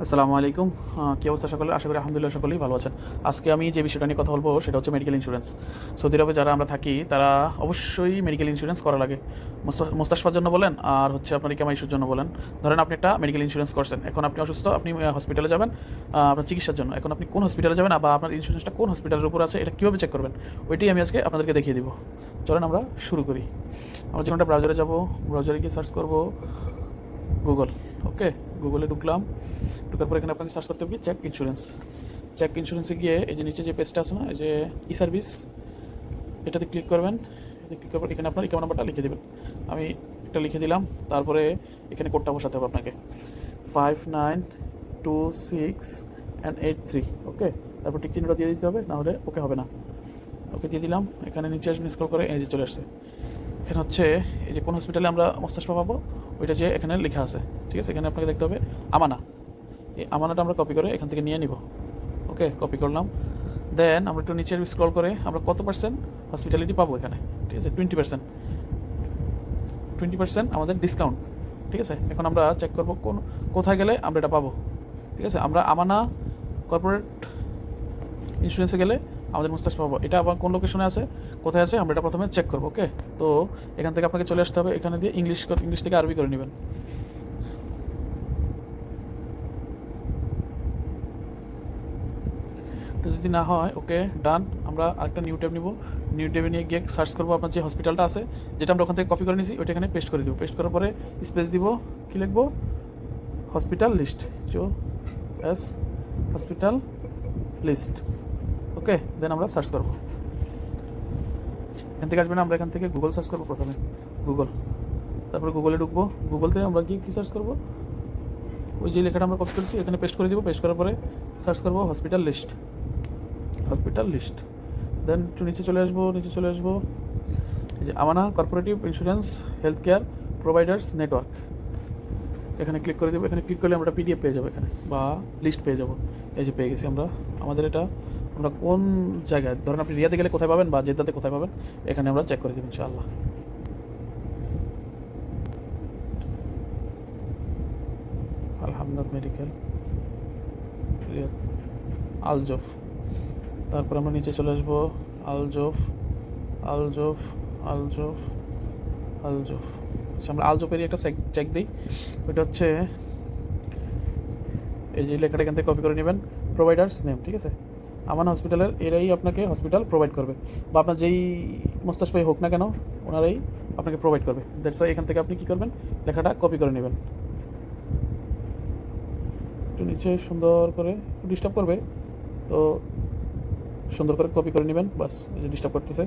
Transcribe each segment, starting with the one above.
আসসালামু আলাইকুম। কি অবস্থা সকলে আশা করি আলহামদুলিল্লাহ সকলেই ভালো আছেন। আজকে আমি যে বিষয়টা নিয়ে কথা বলব, সেটা হচ্ছে মেডিকেল ইন্স্যুরেন্স সৌদি আরবে যারা আমরা থাকি, তারা অবশ্যই মেডিকেল ইন্স্যুরেন্স করা লাগে। মুস্তা- মুস্তাশফার জন্য বলেন, আর হচ্ছে আপনার ইকামা ইস্যুর জন্য বলেন। ধরেন আপনি একটা মেডিকেল ইন্স্যুরেন্স করছেন, এখন আপনি অসুস্থ, আপনি হসপিটালে যাবেন আপনার চিকিৎসার জন্য। এখন আপনি কোন হসপিটালে যাবেন বা আপনার ইন্স্যুরেন্সটা কোন হসপিটালের উপর আছে, এটা কীভাবে চেক করবেন? ওইটাই আমি আজকে আপনাদেরকে দেখিয়ে দিব। চলেন আমরা শুরু করি। আমরা যেমন একটা ব্রাউজারে যাব ব্রাউজারে গিয়ে সার্চ করব গুগল ওকে গুগলে ঢুকলাম। ঢুকার পর এখানে আপনাকে সার্চ করতে হবে চেক ইন্স্যুরেন্স চেক ইন্স্যুরেন্সে গিয়ে এই যে নিচে যে পেজটা আছে না, এই যে ই সার্ভিস এটাতে ক্লিক করবেন। এটাতে ক্লিক পর এখানে আপনার একাউন্ট নাম্বারটা লিখে দেবেন। আমি এটা লিখে দিলাম, তারপরে এখানে কোডটা বসাতে হবে আপনাকে। Five nine two six and eight three okay তারপর টিক চিহ্নটা দিয়ে দিতে হবে নাহলে ওকে হবে না। ওকে দিয়ে দিলাম, এখানে নিচে আসবেন স্ক্রল করে এই যে চলে আসছে। এখানে হচ্ছে এই যে কোন হসপিটালে আমরা মস্তিষ্ক পাবো, ওইটা যে এখানে লেখা আছে। ঠিক আছে? এখানে আপনাকে দেখতে হবে আমানা। এই আমানাটা আমরা কপি করে এখান থেকে নিয়ে নিব। ওকে কপি করলাম। দেন আমরা একটু নিচে স্ক্রল করে আমরা কত পার্সেন্ট হসপিটালিটি পাবো এখানে? ঠিক আছে? টোয়েন্টি পার্সেন্ট টোয়েন্টি পার্সেন্ট আমাদের ডিসকাউন্ট ঠিক আছে? এখন আমরা চেক করব কোন, কোথায় গেলে আমরা এটা পাবো। ঠিক আছে? আমরা আমানা কর্পোরেট ইন্স্যুরেন্সে গেলে আমাদের মুস্তাশ পাবো। এটা আবার কোন লোকেশনে আছে? কোথায় আছে? আমরা এটা প্রথমে চেক করব ওকে তো এখান থেকে আপনাকে চলে আসতে হবে। এখানে দিয়ে ইংলিশ ইংলিশ থেকে আরবি করে নেবেন। তো যদি না হয় ওকে ডান আমরা আরেকটা নিউ ট্যাব নিব। নিউ ট্যাবে নিয়ে গিয়ে সার্চ করব আপনার যে হসপিটালটা আছে, যেটা আমরা ওখান থেকে কপি করে নিয়েছি ওইটা এখানে পেস্ট করে দিব। পেস্ট করার পরে স্পেস দিব, কি লিখব? হসপিটাল লিস্ট চো এস হসপিটাল লিস্ট ওকে দেন আমরা সার্চ করব। এখান থেকে আসবে না, আমরা এখান থেকে গুগল সার্চ করব প্রথমে। গুগল তারপরে গুগলে ঢুকবো। গুগল থেকে আমরা গিয়ে কী সার্চ করব? ওই যে লেখাটা আমরা কপি করেছি, এখানে পেস্ট করে দিব। পেস্ট করার পরে সার্চ করব hospital list hospital list then একটু নিচে চলে আসব, নিচে চলে আসব। এই যে Amana corporative insurance health care providers network এখানে ক্লিক করে দেবো। এখানে ক্লিক করলে আমরা পিডিএফ পেয়ে যাব এখানে, বা লিস্ট পেয়ে যাব। এই যে পেয়ে গেছি আমরা। আমাদের এটা, আমরা কোন জায়গায়, ধরেন আপনি রিয়াতে গেলে কোথায় পাবেন বা জেদ্দাতে কোথায় পাবেন, এখানে আমরা চেক করে দেবো ইনশাআল্লাহ। আলহামদুল মেডিকেল আলজফ। তারপর আমরা নিচে চলে আসব। আলজফ আলজফ আলজফ আলজফ। আমরা আলজফেরই একটা চেক দিই। ওইটা হচ্ছে এই যে লেখাটা এখান থেকে কপি করে নেবেন। প্রোভাইডার্স নেম ঠিক আছে? আমান হসপিটালের এরাই আপনাকে হসপিটাল প্রোভাইড করবে। বা আপনার যেই মোস্তাসপাই হোক না কেন, ওনারাই আপনাকে প্রোভাইড করবে। দ্যাটস ওয়াই এখান থেকে আপনি কী করবেন? লেখাটা কপি করে নেবেন। একটু নিচে সুন্দর করে, একটু ডিস্টার্ব করবে। তো সুন্দর করে কপি করে নেবেন, বাস ডিস্টার্ব করতেছে।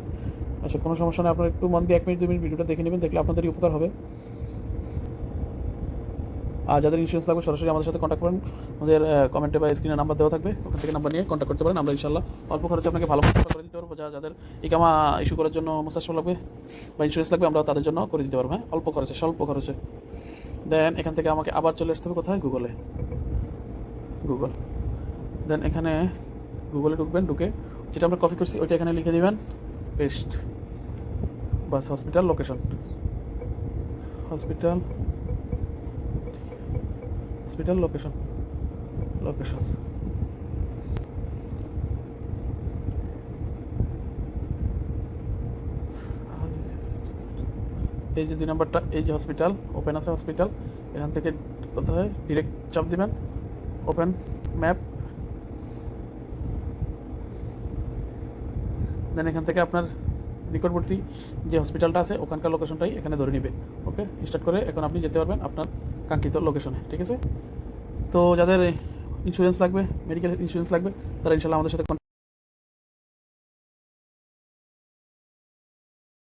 আচ্ছা কোনো সমস্যা নেই, আপনার একটু মন দিয়ে এক মিনিট দু মিনিট ভিডিওটা দেখে নেবেন, দেখলে আপনাদেরই উপকার হবে। আর যাদের ইন্স্যুরেন্স লাগবে, সরাসরি আমাদের সাথে কন্ট্যাক্ট করেন আমাদের কমেন্টে বা স্ক্রিনে নাম্বার দেওয়া থাকবে, ওখান থেকে নাম্বার নিয়ে কন্ট্যাক্ট করতে পারেন, আমরা ইনশাল্লাহ অল্প খরচে আপনাকে ভালো করে দিতে পারব। যা যাদের ইকামা ইস্যু করার জন্য মুস্তাশফা লাগবে বা ইন্স্যুরেন্স লাগবে, আমরা তাদের জন্য করে দিতে পারব হ্যাঁ? অল্প খরচে, স্বল্প খরচে। দেন এখান থেকে আমাকে আবার চলে আসতে হবে কোথায়? গুগলে গুগল দেন এখানে গুগলে ঢুকবেন, ঢুকে যেটা আমরা কপি করছি, ওইটা এখানে লিখে দিবেন পেস্ট বাস hospital location hospital hospital location location এই যে দুই নম্বরটা, এই যে হসপিটাল ওপেন আছে হসপিটাল এখান থেকে কোথায়? ডিরেক্ট চাপ দিবেন ওপেন ম্যাপ দেন এখান থেকে আপনার নিকটবর্তী যে হসপিটালটা আছে, ওখানকার লোকেশনটাই এখানে ধরে নেবে। ওকে স্টার্ট করে এখন আপনি যেতে পারবেন আপনার কাঙ্ক্ষিত লোকেশনে ঠিক আছে? তো যাদের ইন্স্যুরেন্স লাগবে মেডিকেল ইন্স্যুরেন্স লাগবে, তারা ইনশাল্লাহ আমাদের সাথে